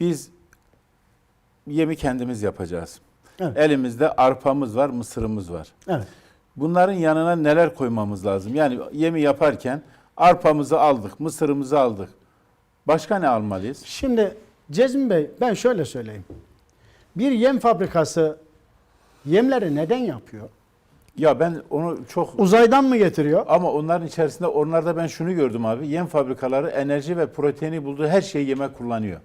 Biz yemi kendimiz yapacağız. Evet. Elimizde arpamız var, mısırımız var. Evet. Bunların yanına neler koymamız lazım? Yani yemi yaparken arpamızı aldık, mısırımızı aldık. Başka ne almalıyız? Şimdi Cezmi Bey ben şöyle söyleyeyim. Bir yem fabrikası yemleri neden yapıyor? Ya ben onu çok Uzaydan mı getiriyor? ama onların içerisinde onlarda ben şunu gördüm abi. Yem fabrikaları enerji ve proteini bulduğu her şeyi yeme kullanıyor.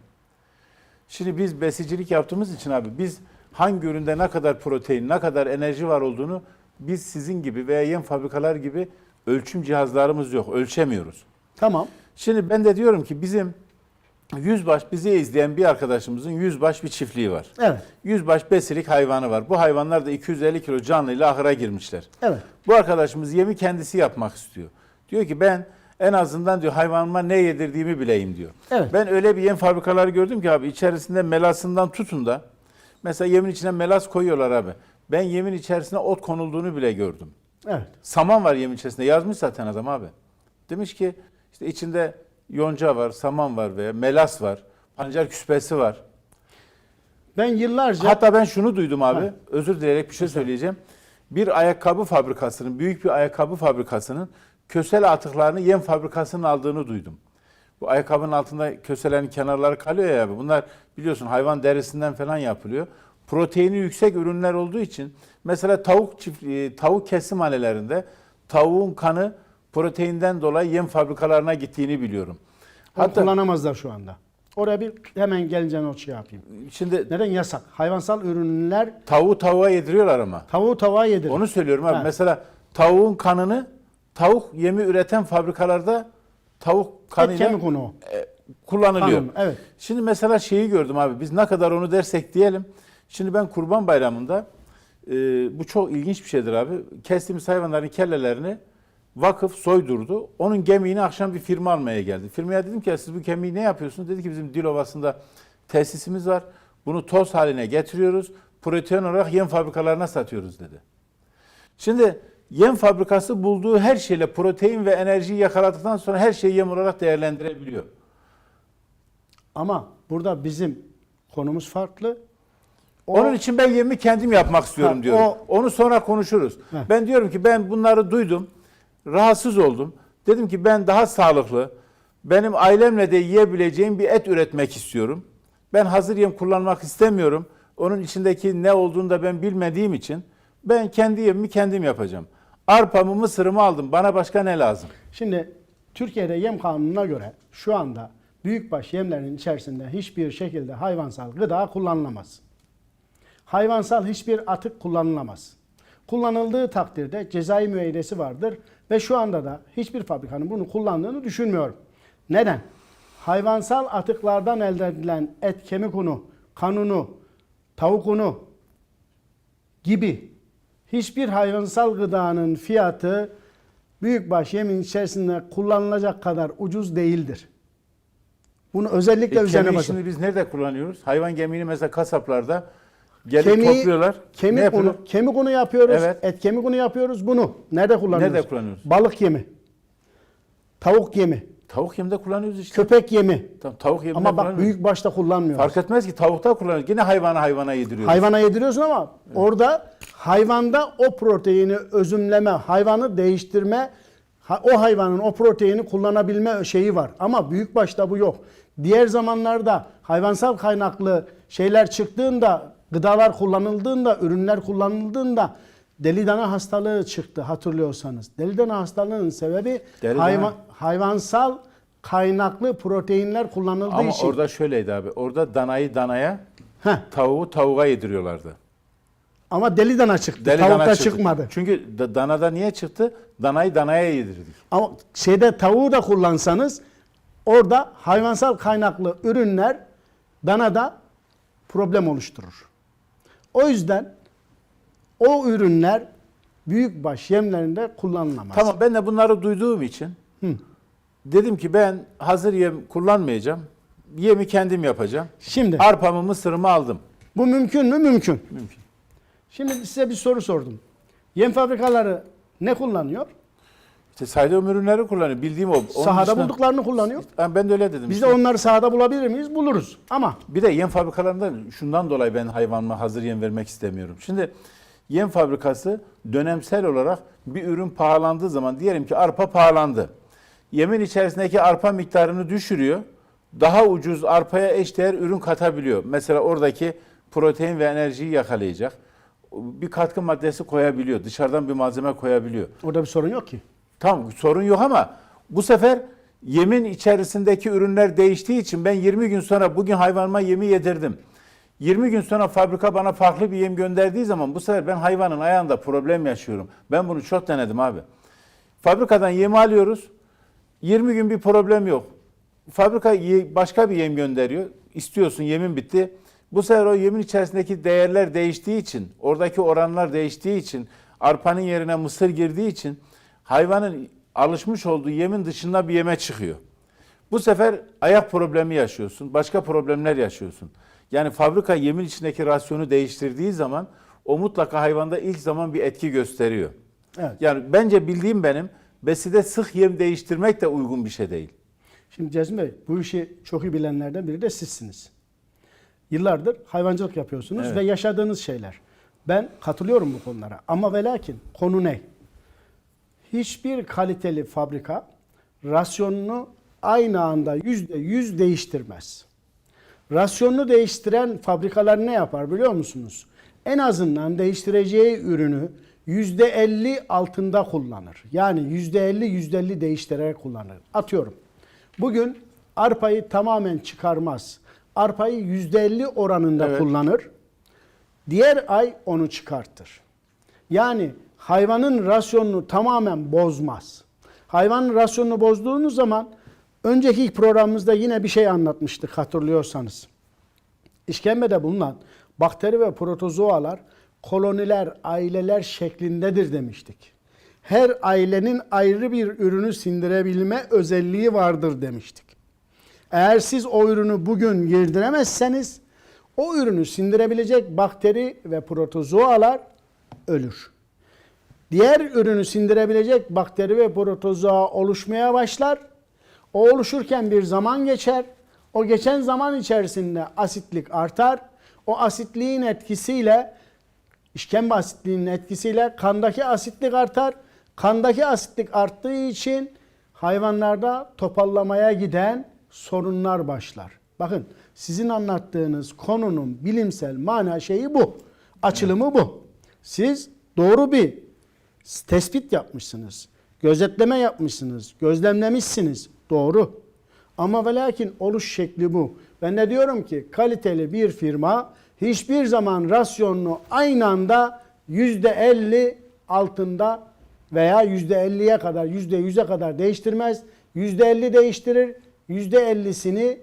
Şimdi biz besicilik yaptığımız için abi biz hangi üründe ne kadar protein, ne kadar enerji var olduğunu biz sizin gibi veya yem fabrikalar gibi ölçüm cihazlarımız yok. Ölçemiyoruz. Tamam. Şimdi ben de diyorum ki bizim yüzbaş bizi izleyen bir arkadaşımızın yüzbaş bir çiftliği var. Evet. Yüzbaş besilik hayvanı var. Bu hayvanlar da 250 kilo canlıyla ahıra girmişler. Evet. Bu arkadaşımız yemi kendisi yapmak istiyor. Diyor ki ben en azından diyor hayvanıma ne yedirdiğimi bileyim diyor. Evet. Ben öyle bir yem fabrikaları gördüm ki abi içerisinde melasından tutun da mesela yemin içine melas koyuyorlar abi. Ben yemin içerisine ot konulduğunu bile gördüm. Evet. Saman var yemin içerisinde yazmış zaten adam abi. Demiş ki işte içinde yonca var, saman var veya melas var, pancar küspesi var. Ben yıllarca Hatta ben şunu duydum abi. Ha. Özür dileyerek bir şey söyleyeceğim. Bir ayakkabı fabrikasının, büyük bir ayakkabı fabrikasının kösele atıklarını yem fabrikasının aldığını duydum. Bu ayakkabının altında köselerin kenarları kalıyor ya abi. Bunlar biliyorsun hayvan derisinden falan yapılıyor. Proteini yüksek ürünler olduğu için mesela tavuk çift, e, tavuk kesim hanelerinde tavuğun kanı proteinden dolayı yem fabrikalarına gittiğini biliyorum. onu Hatta kullanamazlar şu anda. Oraya bir hemen gelince not şey yapayım. şimdi Neden yasak? Hayvansal ürünler tavuğu tavuğa yediriyorlar ama. tavuğu tavuğa yedirir. Onu söylüyorum abi. Ha. Mesela tavuğun kanını tavuk yemi üreten fabrikalarda tavuk kanıyla kemik unu o. e, kullanılıyor. Kanun, evet. Şimdi mesela şeyi gördüm abi. Biz ne kadar onu dersek diyelim. Şimdi ben Kurban Bayramı'nda e, bu çok ilginç bir şeydir abi. Kestiğimiz hayvanların kellelerini vakıf soydurdu. Onun gemiğini akşam bir firma almaya geldi. Firmaya dedim ki "Ya siz bu kemiği ne yapıyorsunuz? Dedi ki bizim Dilovası'nda tesisimiz var. Bunu toz haline getiriyoruz. Protein olarak yem fabrikalarına satıyoruz dedi. Şimdi yem fabrikası bulduğu her şeyle protein ve enerjiyi yakaladıktan sonra her şeyi yem olarak değerlendirebiliyor. Ama burada bizim konumuz farklı. O- Onun için ben yemi kendim yapmak istiyorum Ha, diyorum. o- Onu sonra konuşuruz. Heh. Ben diyorum ki ben bunları duydum. Rahatsız oldum. Dedim ki ben daha sağlıklı, benim ailemle de yiyebileceğim bir et üretmek istiyorum. Ben hazır yem kullanmak istemiyorum. Onun içindeki ne olduğunu da ben bilmediğim için ben kendi yemimi kendim yapacağım. Arpamı, mısırımı aldım. Bana başka ne lazım? Şimdi Türkiye'de yem kanununa göre şu anda büyükbaş yemlerin içerisinde hiçbir şekilde hayvansal gıda kullanılamaz. Hayvansal hiçbir atık kullanılamaz. Kullanıldığı takdirde cezai müeyyidesi vardır ve şu anda da hiçbir fabrikanın bunu kullandığını düşünmüyorum. Neden? Hayvansal atıklardan elde edilen et, kemik unu, kan unu, tavuk unu gibi hiçbir hayvansal gıdanın fiyatı büyükbaş yemin içerisinde kullanılacak kadar ucuz değildir. Bunu özellikle E, üzerine şimdi biz nerede kullanıyoruz? Hayvan gemiğini mesela kasaplarda gelip Kemiği- topluyorlar. ne Kemik yapıyorlar? unu, kemik unu yapıyoruz. Evet. Et kemik unu yapıyoruz. Bunu nerede kullanıyoruz? Nerede kullanıyoruz? Balık yemi. Tavuk yemi. Tavuk yeminde kullanıyoruz işte. Köpek yemi. Tamam, tavuk yeminde Ama bak büyük başta kullanmıyoruz. Fark etmez ki tavukta kullanıyoruz. Yine hayvana hayvana yediriyoruz. Hayvana yediriyorsun ama orada hayvanda o proteini özümleme, hayvanı değiştirme, o hayvanın o proteini kullanabilme şeyi var. Ama büyük başta bu yok. Diğer zamanlarda hayvansal kaynaklı şeyler çıktığında, gıdalar kullanıldığında, ürünler kullanıldığında deli dana hastalığı çıktı hatırlıyorsanız. Deli dana hastalığının sebebi Deli hayvan, dana- hayvansal kaynaklı proteinler kullanıldığı Ama için. orada şöyleydi abi. Orada danayı danaya, Heh, tavuğu tavuğa yediriyorlardı. ama deli dana çıktı. Deli Tavukta dana çıktı. çıkmadı. Çünkü da- danada niye çıktı? Danayı danaya yedirdik. Ama şeyde tavuğu da kullansanız orada hayvansal kaynaklı ürünler danada problem oluşturur. O yüzden o ürünler büyükbaş yemlerinde kullanılamaz. Tamam ben de bunları duyduğum için dedim ki ben hazır yem kullanmayacağım. Yemi kendim yapacağım. Şimdi Arpamı, mısırımı aldım. bu mümkün mü? Mümkün. Mümkün. Şimdi size bir soru sordum. Yem fabrikaları ne kullanıyor? İşte saydığım ürünleri kullanıyor. Bildiğim o. Onun Sahada dışında- bulduklarını kullanıyor. Ha, Ben de öyle dedim. Biz işte. de onları sahada bulabilir miyiz? Buluruz. Ama Bir de yem fabrikalarında şundan dolayı ben hayvanıma hazır yem vermek istemiyorum. Şimdi yem fabrikası dönemsel olarak bir ürün pahalandığı zaman diyelim ki arpa pahalandı. Yemin içerisindeki arpa miktarını düşürüyor. Daha ucuz arpaya eşdeğer ürün katabiliyor. Mesela oradaki protein ve enerjiyi yakalayacak. Bir katkı maddesi koyabiliyor. Dışarıdan bir malzeme koyabiliyor. orada bir sorun yok ki. Tamam sorun yok ama bu sefer yemin içerisindeki ürünler değiştiği için ben 20 gün sonra bugün hayvanıma yemi yedirdim. 20 gün sonra fabrika bana farklı bir yem gönderdiği zaman bu sefer ben hayvanın ayağında problem yaşıyorum. Ben bunu çok denedim abi. Fabrikadan yemi alıyoruz. 20 gün bir problem yok. Fabrika başka bir yem gönderiyor. İstiyorsun yemin bitti. Bu sefer o yemin içerisindeki değerler değiştiği için, oradaki oranlar değiştiği için, arpanın yerine mısır girdiği için hayvanın alışmış olduğu yemin dışında bir yeme çıkıyor. Bu sefer ayak problemi yaşıyorsun, başka problemler yaşıyorsun. Yani fabrika yemin içindeki rasyonu değiştirdiği zaman o mutlaka hayvanda ilk zaman bir etki gösteriyor. Evet. Yani bence bildiğim benim beside sık yem değiştirmek de uygun bir şey değil. Şimdi Cezmi Bey bu işi çok iyi bilenlerden biri de sizsiniz. Yıllardır hayvancılık yapıyorsunuz Evet. ve yaşadığınız şeyler. Ben katılıyorum bu konulara. Ama ve lakin konu ne? Hiçbir kaliteli fabrika rasyonunu aynı anda yüzde yüz değiştirmez. Rasyonunu değiştiren fabrikalar ne yapar biliyor musunuz? En azından değiştireceği ürünü yüzde elli altında kullanır. Yani yüzde elli yüzde elli değiştirerek kullanır. Atıyorum. Bugün arpayı tamamen çıkarmaz. Arpayı yüzde elli oranında Evet. kullanır. Diğer ay onu çıkartır. Yani hayvanın rasyonunu tamamen bozmaz. Hayvanın rasyonunu bozduğunuz zaman önceki programımızda yine bir şey anlatmıştık hatırlıyorsanız. İşkembede bulunan bakteri ve protozoalar koloniler, aileler şeklindedir demiştik. Her ailenin ayrı bir ürünü sindirebilme özelliği vardır demiştik. Eğer siz o ürünü bugün girdiremezseniz o ürünü sindirebilecek bakteri ve protozoalar ölür. Diğer ürünü sindirebilecek bakteri ve protozoa oluşmaya başlar. O oluşurken bir zaman geçer. O geçen zaman içerisinde asitlik artar. O asitliğin etkisiyle işkembe asitliğinin etkisiyle kandaki asitlik artar. Kandaki asitlik arttığı için hayvanlarda topallamaya giden sorunlar başlar. Bakın sizin anlattığınız konunun bilimsel mana şeyi bu. Açılımı bu. Siz doğru bir tespit yapmışsınız. Gözetleme yapmışsınız. Gözlemlemişsiniz. Doğru. Ama ve lakin oluş şekli bu. Ben de diyorum ki kaliteli bir firma hiçbir zaman rasyonunu aynı anda yüzde elli altında veya yüzde elliye kadar, yüzde yüze kadar değiştirmez. Yüzde elli değiştirir. Yüzde ellisini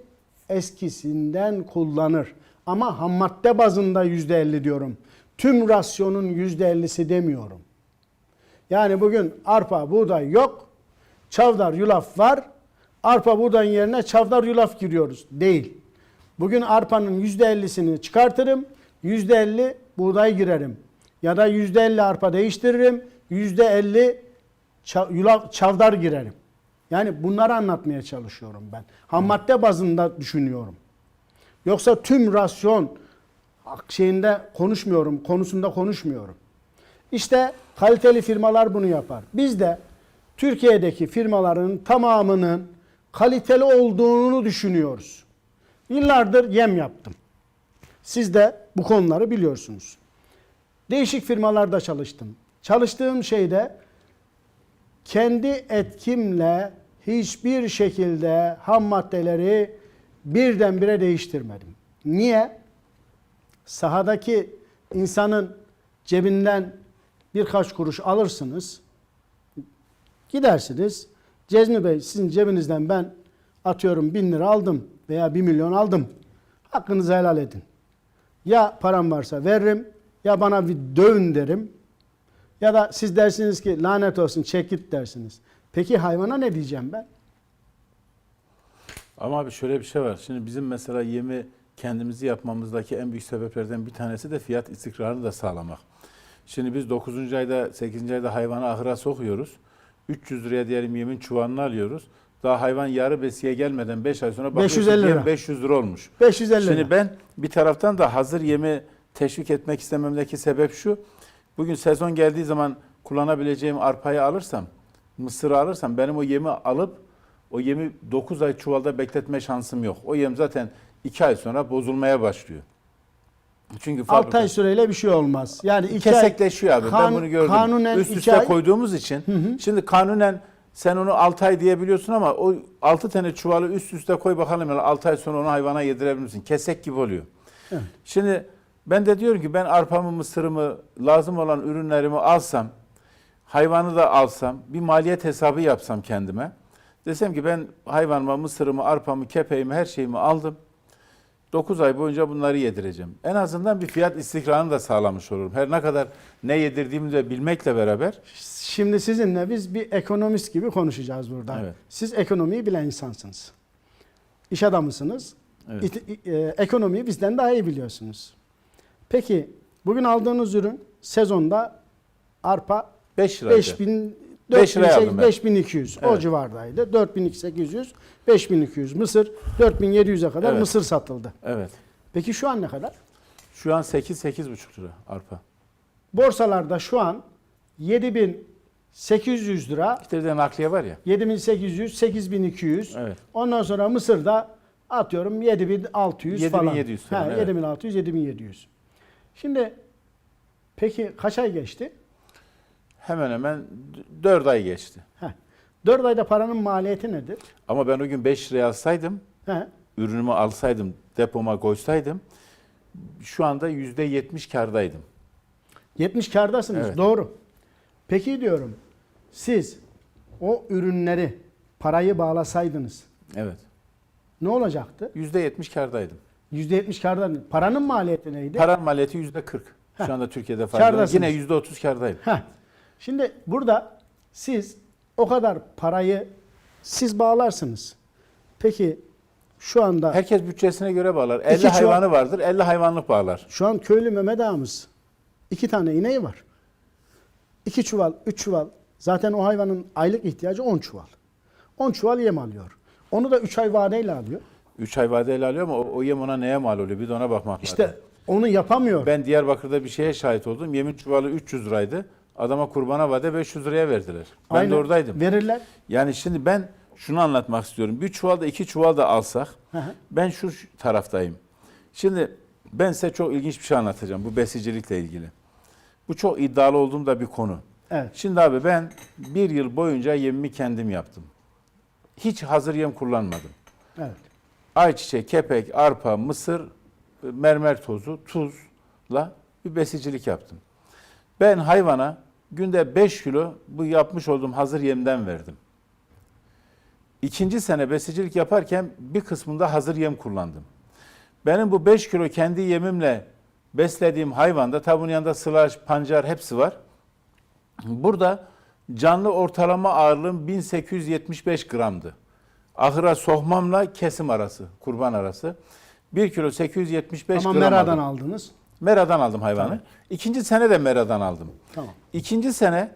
eskisinden kullanır. Ama ham madde bazında yüzde elli diyorum. Tüm rasyonun yüzde ellisi demiyorum. Yani bugün arpa, buğday yok. Çavdar, yulaf var. Arpa, buğdayın yerine çavdar, yulaf giriyoruz. Değil. Bugün arpanın yüzde ellisini çıkartırım. Yüzde elli buğday girerim. Ya da yüzde elli arpa değiştiririm. Yüzde elli ça- yulaf, çavdar girerim. Yani bunları anlatmaya çalışıyorum ben. Ham madde bazında düşünüyorum. Yoksa tüm rasyon şeyinde konuşmuyorum, konusunda konuşmuyorum. İşte kaliteli firmalar bunu yapar. Biz de Türkiye'deki firmaların tamamının kaliteli olduğunu düşünüyoruz. Yıllardır yem yaptım. Siz de bu konuları biliyorsunuz. Değişik firmalarda çalıştım. Çalıştığım şeyde kendi etkimle hiçbir şekilde ham maddeleri birdenbire değiştirmedim. Niye? Sahadaki insanın cebinden birkaç kuruş alırsınız. Gidersiniz. Cezmi Bey sizin cebinizden ben atıyorum bin lira aldım veya bir milyon aldım. Hakkınızı helal edin. Ya param varsa veririm ya bana bir dövün derim. Ya da siz dersiniz ki lanet olsun çek git dersiniz. Peki hayvana ne diyeceğim ben? Ama abi şöyle bir şey var. Şimdi bizim mesela yemi kendimizi yapmamızdaki en büyük sebeplerden bir tanesi de fiyat istikrarını da sağlamak. Şimdi biz 9. ayda 8. ayda hayvanı ahıra sokuyoruz. 300 liraya diyelim yemin çuvalını alıyoruz. Daha hayvan yarı besiye gelmeden 5 ay sonra bakıyorsun 550 yem lira. 500 lira olmuş. 550 lira. Şimdi ben bir taraftan da hazır yemi teşvik etmek istememdeki sebep şu. Bugün sezon geldiği zaman kullanabileceğim arpayı alırsam, mısırı alırsam benim o yemi alıp o yemi 9 ay çuvalda bekletme şansım yok. O yem zaten 2 ay sonra bozulmaya başlıyor. Çünkü 6 fabrika ay süreyle bir şey olmaz. Yani 2 ay kesekleşiyor abi. ben kan- bunu gördüm. kanunen Üst iki üste ay- koyduğumuz için. Şimdi kanunen sen onu 6 ay diyebiliyorsun ama o 6 tane çuvalı üst üste koy bakalım. Yani 6 ay sonra onu hayvana yedirebilir misin? Kesek gibi oluyor. Evet. Şimdi ben de diyorum ki ben arpamı, mısırımı, lazım olan ürünlerimi alsam, hayvanı da alsam, bir maliyet hesabı yapsam kendime. Desem ki ben hayvanıma mısırımı, arpamı, kepeğimi, her şeyimi aldım. 9 ay boyunca bunları yedireceğim. En azından bir fiyat istikrarını da sağlamış olurum. Her ne kadar ne yedirdiğimi de bilmekle beraber Şimdi sizinle biz bir ekonomist gibi konuşacağız burada. Evet. Siz ekonomiyi bilen insansınız. İş adamısınız. Evet. İt- e, ekonomiyi bizden daha iyi biliyorsunuz. Peki bugün aldığınız ürün sezonda arpa 5 liraydı. 5000 Beş liraya aldım ben. 5200 o Evet. civardaydı. 4800, 5200 mısır 4700'e kadar Evet. mısır satıldı. Evet. Peki şu an ne kadar? Şu an 8-8,5 lira arpa. Borsalarda şu an 7800 lira, İşte bir de nakliye var ya. 7800, 8200. Evet. Ondan sonra Mısır'da atıyorum 7600 falan. 7700 falan, Ha, evet. 7600, 7700. Şimdi peki kaç ay geçti? Hemen hemen 4 ay geçti. Heh. 4 ayda paranın maliyeti nedir? Ama ben o gün 5 liraya alsaydım, He. ürünümü alsaydım, depoma koysaydım şu anda %70 kardaydım. 70 kardasınız. Evet. Doğru. Peki diyorum siz o ürünleri parayı bağlasaydınız Evet. ne olacaktı? %70 kardaydım. %70 karda paranın maliyeti neydi? Para maliyeti %40. Heh. Şu anda Türkiye'de. Kârdasınız. Yine %30 kardayım. Heh. Şimdi burada siz o kadar parayı siz bağlarsınız. Peki şu anda Herkes bütçesine göre bağlar. 50 İki çuval- hayvanı vardır, 50 hayvanlık bağlar. şu an köylü Mehmet ağamız iki tane ineği var. İki çuval, üç çuval. Zaten o hayvanın aylık ihtiyacı 10 çuval. 10 çuval yem alıyor. Onu da 3 ay vadeyle alıyor. 3 ay vadeyle alıyor ama o, o yem ona neye mal oluyor? Bir de ona bakmak lazım. İşte onu yapamıyor. Ben Diyarbakır'da bir şeye şahit oldum. Yemin çuvalı 300 liraydı. Adama kurbana vade 500 liraya verdiler. Ben Aynen. de oradaydım. Verirler. Yani şimdi ben şunu anlatmak istiyorum. Bir çuval da iki çuval da alsak Hı hı. ben şu taraftayım. Şimdi ben size çok ilginç bir şey anlatacağım bu besicilikle ilgili. Bu çok iddialı olduğum da bir konu. Evet. Şimdi abi ben bir yıl boyunca yemimi kendim yaptım. Hiç hazır yem kullanmadım. Evet. Ayçiçek, kepek, arpa, mısır, mermer tozu, tuzla bir besicilik yaptım. Ben hayvana günde 5 kilo bu yapmış olduğum hazır yemden verdim. İkinci sene besicilik yaparken bir kısmında hazır yem kullandım. Benim bu 5 kilo kendi yemimle beslediğim hayvanda tabi bunun yanında sılaj, pancar hepsi var. Burada canlı ortalama ağırlığım 1875 gramdı. Ahıra sohmamla kesim arası, kurban arası. 1 kilo 875 Ama gram Mera'dan aldım. aldınız. Mera'dan aldım hayvanı. Tamam. İkinci sene de Mera'dan aldım. Tamam. İkinci sene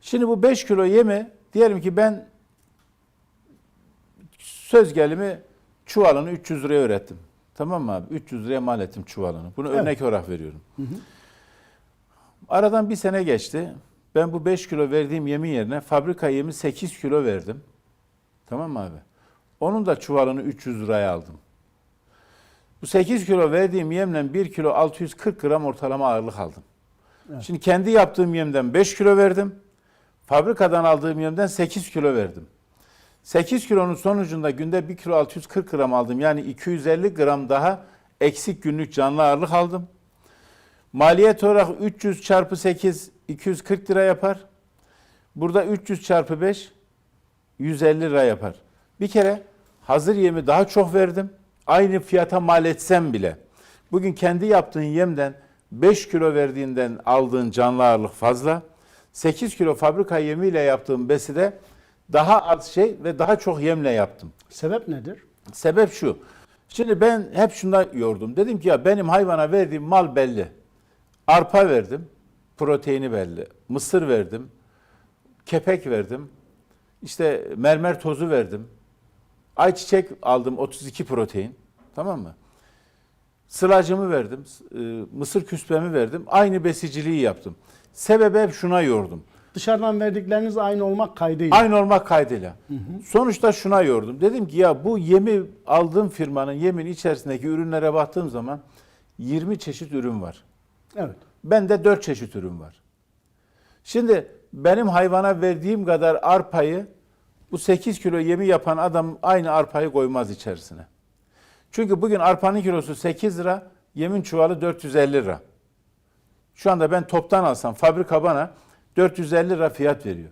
şimdi bu 5 kilo yemi diyelim ki ben söz gelimi çuvalını 300 liraya öğrettim. Tamam mı abi? 300 liraya mal ettim çuvalını. Bunu Evet. örnek olarak veriyorum. Aradan bir sene geçti. Ben bu 5 kilo verdiğim yemin yerine fabrika yemi 8 kilo verdim. Tamam mı abi? Onun da çuvalını 300 liraya aldım. Bu 8 kilo verdiğim yemle 1 kilo 640 gram ortalama ağırlık aldım. Evet. Şimdi kendi yaptığım yemden 5 kilo verdim. Fabrikadan aldığım yemden 8 kilo verdim. 8 kilonun sonucunda günde 1 kilo 640 gram aldım. Yani 250 gram daha eksik günlük canlı ağırlık aldım. Maliyet olarak 300 çarpı 8 240 lira yapar. Burada 300 çarpı 5 150 lira yapar. Bir kere hazır yemi daha çok verdim. Aynı fiyata mal etsem bile. Bugün kendi yaptığın yemden 5 kilo verdiğinden aldığın canlı ağırlık fazla. 8 kilo fabrika yemiyle yaptığım beside daha az şey ve daha çok yemle yaptım. Sebep nedir? Sebep şu. Şimdi ben hep şundan yordum. Dedim ki ya benim hayvana verdiğim mal belli. Arpa verdim. Proteini belli. Mısır verdim. Kepek verdim. İşte mermer tozu verdim. Ayçiçek aldım 32 protein. Tamam mı? Sılacımı verdim. e, Mısır küspemi verdim. Aynı besiciliği yaptım. Sebebi hep şuna yordum. Dışarıdan verdikleriniz aynı olmak kaydıyla. Aynı olmak kaydıyla. Sonuçta şuna yordum. Dedim ki ya bu yemi aldığım firmanın yemin içerisindeki ürünlere baktığım zaman 20 çeşit ürün var. Evet. Bende 4 çeşit ürün var. Şimdi benim hayvana verdiğim kadar arpayı bu 8 kilo yemi yapan adam aynı arpayı koymaz içerisine. Çünkü bugün arpanın kilosu 8 lira, yemin çuvalı 450 lira. Şu anda ben toptan alsam fabrika bana 450 lira fiyat veriyor.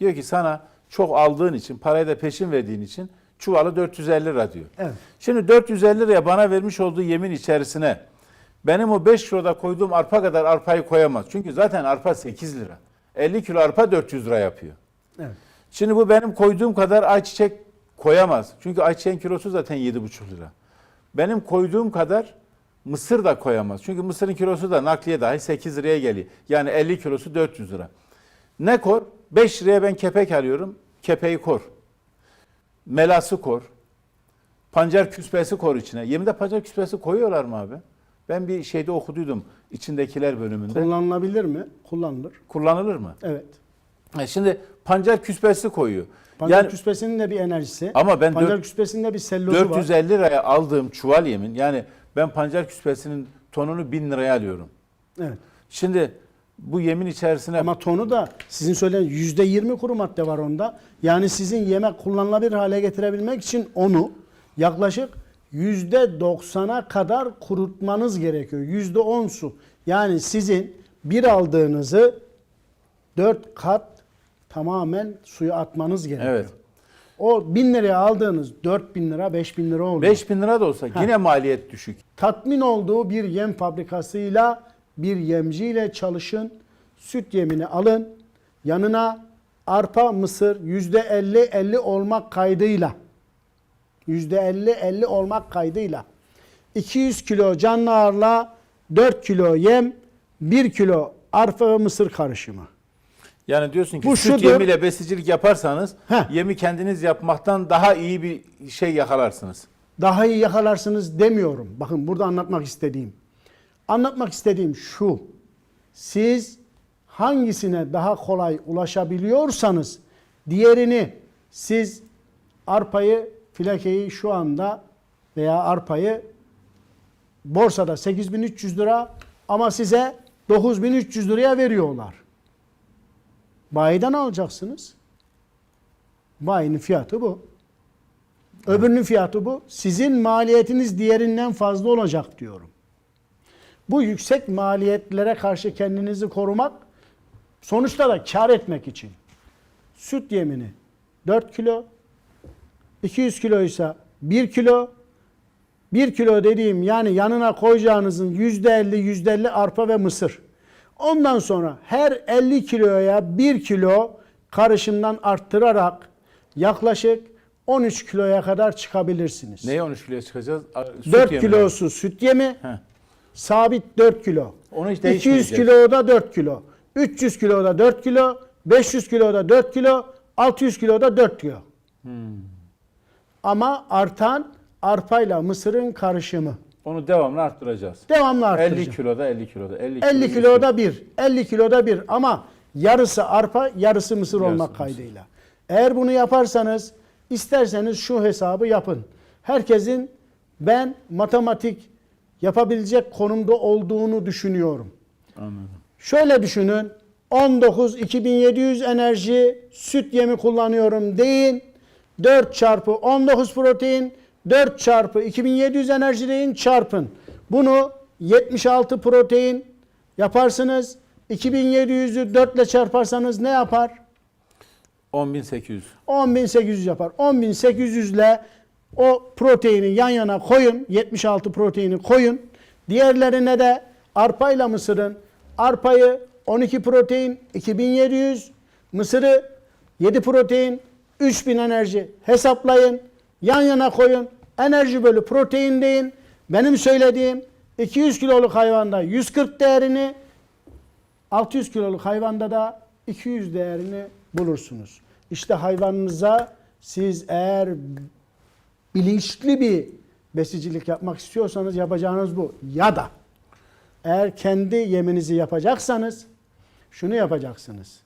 Diyor ki sana çok aldığın için, parayı da peşin verdiğin için çuvalı 450 lira diyor. Evet. Şimdi 450 liraya bana vermiş olduğu yemin içerisine benim o 5 kiloda koyduğum arpa kadar arpayı koyamaz. Çünkü zaten arpa 8 lira. 50 kilo arpa 400 lira yapıyor. Evet. Şimdi bu benim koyduğum kadar ayçiçek koyamaz. Çünkü ayçiçeğin kilosu zaten 7,5 lira. Benim koyduğum kadar mısır da koyamaz. Çünkü mısırın kilosu da nakliye dahi 8 liraya geliyor. Yani 50 kilosu 400 lira. Ne kor? 5 liraya ben kepek alıyorum. Kepeği kor. Melası kor. Pancar küspesi kor içine. Yeminde pancar küspesi koyuyorlar mı abi? Ben bir şeyde okuduydum içindekiler bölümünde. Kullanılabilir mi? Kullanılır. Kullanılır mı? Evet. Ha, Şimdi pancar küspesi koyuyor. Pancar yani küspesinin de bir enerjisi. Ama ben pancar dört- küspesinde bir sellozu var. 450 liraya aldığım çuval yemin yani ben pancar küspesinin tonunu 1000 liraya alıyorum. Evet. Şimdi bu yemin içerisine Ama tonu da sizin söylediğiniz yüzde yirmi kuru madde var onda. Yani sizin yemek kullanılabilir hale getirebilmek için onu yaklaşık yüzde doksana kadar kurutmanız gerekiyor. Yüzde on su. Yani sizin bir aldığınızı dört kat tamamen suya atmanız gerekiyor. Evet. O bin liraya aldığınız dört bin lira, beş bin lira oluyor. 5000 lira da olsa yine maliyet düşük. tatmin olduğu bir yem fabrikasıyla bir yemciyle çalışın. Süt yemini alın. Yanına arpa, mısır yüzde 50 50 olmak kaydıyla yüzde 50 50 olmak kaydıyla 200 kilo canlı ağırla 4 kilo yem 1 kilo arpa ve mısır karışımı. Yani diyorsun ki Bu süt şudur. yemiyle besicilik yaparsanız Heh. yemi kendiniz yapmaktan daha iyi bir şey yakalarsınız. daha iyi yakalarsınız demiyorum. Bakın burada anlatmak istediğim. Anlatmak istediğim şu. Siz hangisine daha kolay ulaşabiliyorsanız diğerini siz arpayı, filakeyi şu anda veya arpayı borsada 8300 lira ama size 9300 liraya veriyorlar. Bayiden alacaksınız. Bayinin fiyatı bu. Öbürünün fiyatı bu. Sizin maliyetiniz diğerinden fazla olacak diyorum. Bu yüksek maliyetlere karşı kendinizi korumak, sonuçta da kar etmek için. Süt yemini 4 kilo, 200 kiloysa 1 kilo, 1 kilo dediğim yani yanına koyacağınızın %50 %50 arpa ve mısır. Ondan sonra her 50 kiloya 1 kilo karışımdan arttırarak yaklaşık 13 kiloya kadar çıkabilirsiniz. Neye 13 kiloya çıkacağız? Süt 4 yemi. kilosu süt yemi, Heh. sabit 4 kilo. Onu hiç 200 değişmeyecek. kiloda 4 kilo. 300 kiloda 4 kilo. 500 kiloda 4 kilo. 600 kiloda 4 kilo. Hmm. Ama artan arpayla mısırın karışımı. Onu devamlı arttıracağız. Devamlı 50 arttıracağım. kiloda 50 kiloda 50, 50 kilo, kiloda bir. 50 kiloda bir ama yarısı arpa yarısı mısır Yarısı olmak mısır. kaydıyla. Eğer bunu yaparsanız isterseniz şu hesabı yapın. Herkesin ben matematik yapabilecek konumda olduğunu düşünüyorum. Anladım. Şöyle düşünün. 19 2700 enerji süt yemi kullanıyorum deyin. 4 çarpı 19 protein 4 çarpı 2700 enerji deyin çarpın. Bunu 76 protein yaparsınız. 2700'ü 4 ile çarparsanız ne yapar? 10.800. 10.800 yapar. 10.800 ile o proteini yan yana koyun. 76 proteini koyun. Diğerlerine de arpayla mısırın arpayı 12 protein 2700 mısırı 7 protein 3000 enerji hesaplayın. Yan yana koyun. Enerji bölü protein deyin. Benim söylediğim 200 kiloluk hayvanda 140 değerini 600 kiloluk hayvanda da 200 değerini bulursunuz. İşte hayvanınıza siz eğer bilinçli bir besicilik yapmak istiyorsanız yapacağınız bu. Ya da eğer kendi yeminizi yapacaksanız şunu yapacaksınız.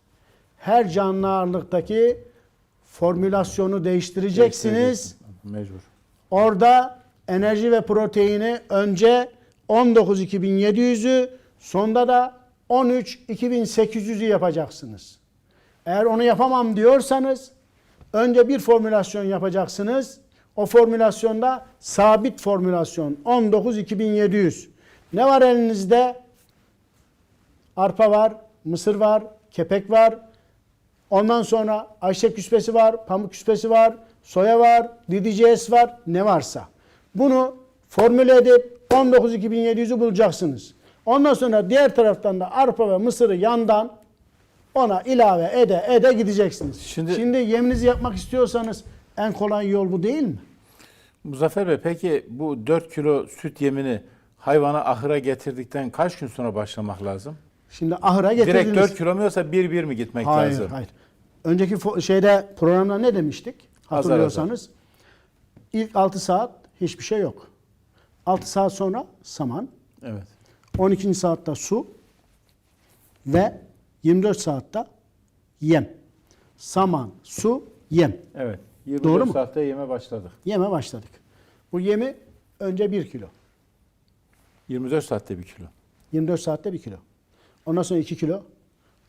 Her canlı ağırlıktaki formülasyonu değiştireceksiniz. Mecbur. Orada enerji ve proteini önce 19.2700'ü sonda da 13.2800'ü yapacaksınız. Eğer onu yapamam diyorsanız önce bir formülasyon yapacaksınız. O formülasyonda sabit formülasyon 19.2700. Ne var elinizde? Arpa var, mısır var, kepek var. Ondan sonra ayçiçek küspesi var, pamuk küspesi var, soya var, DDGS var, ne varsa. Bunu formüle edip 19.2700'ü bulacaksınız. Ondan sonra diğer taraftan da arpa ve mısırı yandan ona ilave ede ede gideceksiniz. Şimdi- Şimdi, yeminizi yapmak istiyorsanız en kolay yol bu değil mi? Muzaffer Bey peki bu 4 kilo süt yemini hayvana ahıra getirdikten kaç gün sonra başlamak lazım? Şimdi ahıra getirdiniz. Direkt 4 kilo mu yoksa 1-1 mi gitmek hayır, lazım? Hayır. Önceki fo- şeyde programda ne demiştik? Azar Hatırlıyorsanız. İlk 6 saat hiçbir şey yok. 6 saat sonra saman, Evet. 12. saatte su ve 24 saatte yem. Saman, su, yem. Evet. 24 Doğru mu? saatte yeme başladık. Yeme başladık. Bu yemi önce 1 kilo. 24 saatte 1 kilo. 24 saatte 1 kilo. Ondan sonra 2 kilo.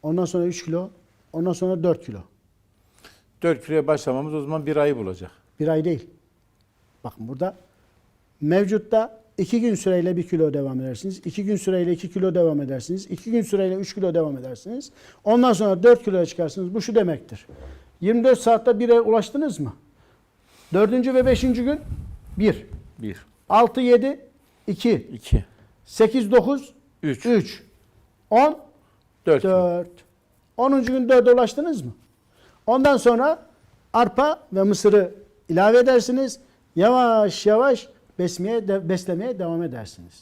Ondan sonra 3 kilo. Ondan sonra 4 kilo. 4 kiloya başlamamız o zaman bir ayı bulacak. Bir ay değil. Bakın burada mevcutta 2 gün süreyle 1 kilo devam edersiniz. 2 gün süreyle 2 kilo devam edersiniz. 2 gün süreyle 3 kilo devam edersiniz. Ondan sonra 4 kiloya çıkarsınız. Bu şu demektir. 24 saatte 1'e ulaştınız mı? 4. ve 5. gün 1. 1, 6, 7, 2. 2, 8, 9, 3, 3. 10, 4 kilo. 4. 10. gün 4'e ulaştınız mı? Ondan sonra arpa ve mısırı ilave edersiniz. Yavaş yavaş besmeye beslemeye devam edersiniz.